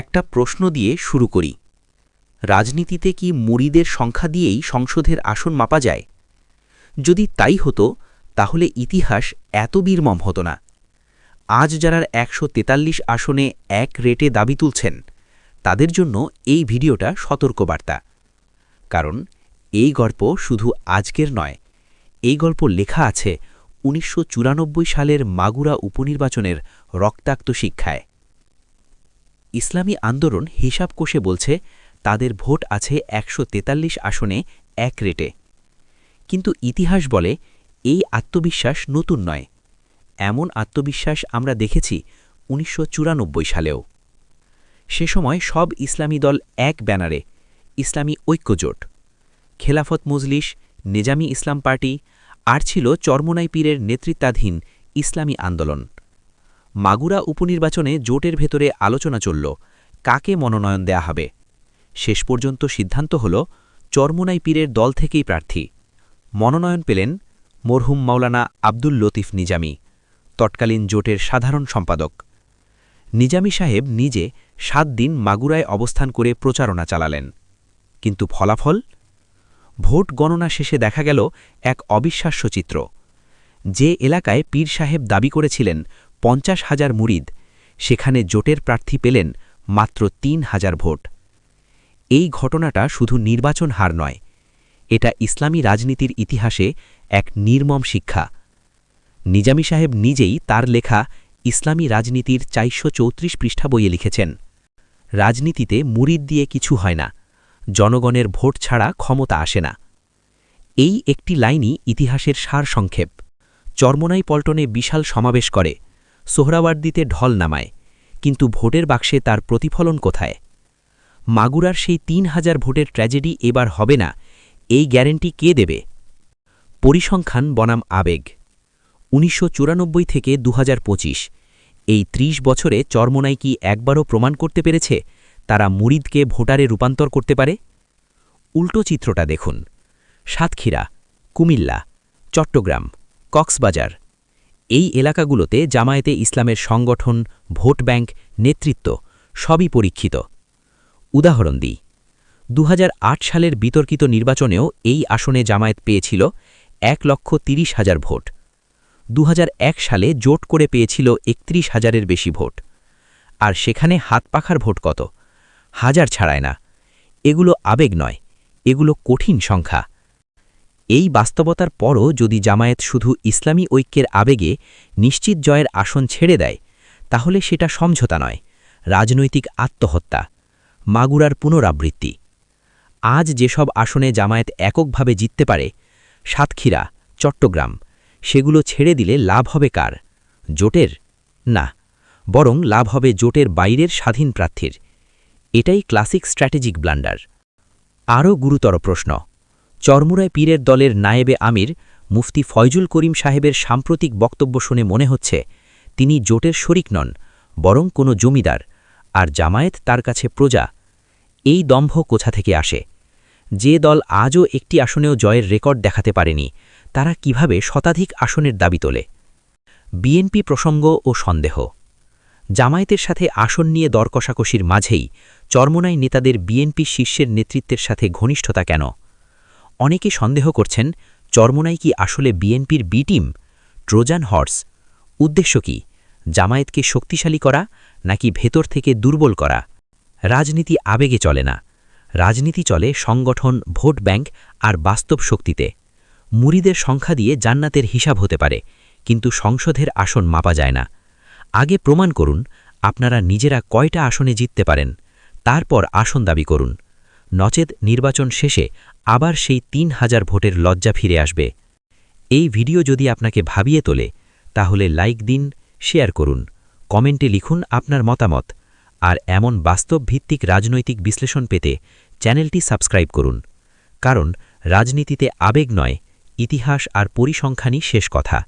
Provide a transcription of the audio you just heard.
একটা প্রশ্ন দিয়ে শুরু করি। রাজনীতিতে কি মুড়িদের সংখ্যা দিয়েই সংসদের আসন মাপা যায়? যদি তাই হতো, তাহলে ইতিহাস এত বীরমম হতো না। আজ যারা একশো তেতাল্লিশ আসনে এক রেটে দাবি তুলছেন, তাদের জন্য এই ভিডিওটা সতর্কবার্তা। কারণ এই গল্প শুধু আজকের নয়, এই গল্প লেখা আছে উনিশশো চুরানব্বই সালের মাগুরা উপনির্বাচনের রক্তাক্ত শিক্ষায়। ইসলামী আন্দোলন হিসাব কষে বলছে, তাদের ভোট আছে একশো তেতাল্লিশ আসনে এক রেটে। কিন্তু ইতিহাস বলে, এই আত্মবিশ্বাস নতুন নয়। এমন আত্মবিশ্বাস আমরা দেখেছি উনিশশো চুরানব্বই সালেও। সে সময় সব ইসলামী দল এক ব্যানারে, ইসলামী ঐক্যজোট। খেলাফত মজলিস, নেজামি ইসলাম পার্টি, আর ছিল চরমোনাই পীরের নেতৃত্বাধীন ইসলামী আন্দোলন। মাগুরা উপনির্বাচনে জোটের ভেতরে আলোচনা চলল, কাকে মনোনয়ন দেয়া হবে? শেষ পর্যন্ত সিদ্ধান্ত হল, চরমোনাই পীরের দল থেকেই প্রার্থী। মনোনয়ন পেলেন মরহুম মাওলানা আব্দুল লতিফ নিজামি, তৎকালীন জোটের সাধারণ সম্পাদক। নিজামি সাহেব নিজে সাত দিন মাগুরায় অবস্থান করে প্রচারণা চালালেন। কিন্তু ফলাফল? ভোট গণনা শেষে দেখা গেল এক অবিশ্বাস্য চিত্র। যে এলাকায় পীর সাহেব দাবি করেছিলেন পঞ্চাশ হাজার মুরিদ, সেখানে জোটের প্রার্থী পেলেন মাত্র তিন হাজার ভোট। এই ঘটনাটা শুধু নির্বাচন হার নয়, এটা ইসলামী রাজনীতির ইতিহাসে এক নির্মম শিক্ষা। নিজামি সাহেব নিজেই তার লেখা ইসলামী রাজনীতির চারশো চৌত্রিশ পৃষ্ঠা বইয়ে লিখেছেন, রাজনীতিতে মুরিদ দিয়ে কিছু হয় না, জনগণের ভোট ছাড়া ক্ষমতা আসে না। এই একটি লাইনই ইতিহাসের সার সংক্ষেপ চর্মনাই পল্টনে বিশাল সমাবেশ করে সোহরাওয়ার্দিতে ঢল নামায়, কিন্তু ভোটের বাক্সে তার প্রতিফলন কোথায়? মাগুরার সেই তিন হাজার ভোটের ট্র্যাজেডি এবার হবে না, এই গ্যারেন্টি কে দেবে? পরিসংখ্যান, বনাম আবেগ। উনিশশো চুরানব্বই থেকে দু হাজার পঁচিশ, এই ৩০ বছরে চরমোনাই কি একবারও প্রমাণ করতে পেরেছে তারা মুরিদকে ভোটারে রূপান্তর করতে পারে? উল্টো চিত্রটা দেখুন। সাতক্ষীরা, কুমিল্লা, চট্টগ্রাম, কক্সবাজার। এই এলাকাগুলোতে জামায়াতে ইসলামের সংগঠন, ভোট ব্যাংক, নেতৃত্ব সবই পরীক্ষিত। উদাহরণ দিই দু হাজার আট সালের বিতর্কিত নির্বাচনেও এই আসনে জামায়াত পেয়েছিল এক লক্ষ তিরিশ হাজার ভোট। দুহাজার এক সালে জোট করে পেয়েছিল একত্রিশ হাজারের বেশি ভোট। আর সেখানে হাত পাখার ভোট কত? হাজার ছাড়ায় না। এগুলো আবেগ নয়, এগুলো কঠিন সংখ্যা। এই বাস্তবতার পরও যদি জামায়াত শুধু ইসলামী ঐক্যের আবেগে নিশ্চিত জয়ের আসন ছেড়ে দেয়, তাহলে সেটা সমঝোতা নয়, রাজনৈতিক আত্মহত্যা, মাগুরার পুনরাবৃত্তি। আজ যেসব আসনে জামায়াত এককভাবে জিততে পারে, সাতক্ষীরা, চট্টগ্রাম, সেগুলো ছেড়ে দিলে লাভ হবে কার? জোটের? না, বরং লাভ হবে জোটের বাইরের স্বাধীন প্রার্থীর। এটাই ক্লাসিক স্ট্র্যাটেজিক ব্লান্ডার। আরও গুরুতর প্রশ্ন। চরমুরায় পীরের দলের নায়েবে আমির মুফতি ফয়জুল করিম সাহেবের সাম্প্রতিক বক্তব্য শুনে মনে হচ্ছে, তিনি জোটের শরিক নন, বরং কোনো জমিদার, আর জামায়েত তার কাছে প্রজা। এই দম্ভ কোথা থেকে আসে? যে দল আজও একটি আসনেও জয়ের রেকর্ড দেখাতে পারেনি, তারা কীভাবে শতাধিক আসনের দাবি তোলে? বিএনপি প্রসঙ্গ ও সন্দেহ। জামায়াতের সাথে আসন নিয়ে দরকষাকষির মাঝেই চরমোনাই নেতাদের বিএনপি শীর্ষের নেতৃত্বের সাথে ঘনিষ্ঠতা কেন? অনেকে সন্দেহ করছেন, চরমোনাই কি আসলে বিএনপির বি টিম? ট্রোজান হর্স, উদ্দেশ্য কি? জামায়াতকে শক্তিশালী করা নাকি ভেতর থেকে দুর্বল করা? রাজনীতি আবেগে চলে না। রাজনীতি চলে সংগঠন, ভোট ব্যাংক আর বাস্তব শক্তিতে। মুরিদের সংখ্যা দিয়ে জান্নাতের হিসাব হতে পারে, কিন্তু সংসদের আসন মাপা যায় না। আগে প্রমাণ করুন, আপনারা নিজেরা কয়টা আসনে জিততে পারেন, তারপর আসন দাবি করুন। নচেত নির্বাচন শেষে আবার সেই তিন হাজার ভোটের লজ্জা ফিরে আসবে। এই ভিডিও যদি আপনাকে ভাবিয়ে তোলে, তাহলে লাইক দিন, শেয়ার করুন, কমেন্টে লিখুন আপনার মতামত, আর এমন বাস্তব ভিত্তিক রাজনৈতিক বিশ্লেষণ পেতে চ্যানেলটি সাবস্ক্রাইব করুন। কারণ, রাজনীতিতে আবেগ নয়, ইতিহাস আর পরিসংখ্যানই শেষ কথা।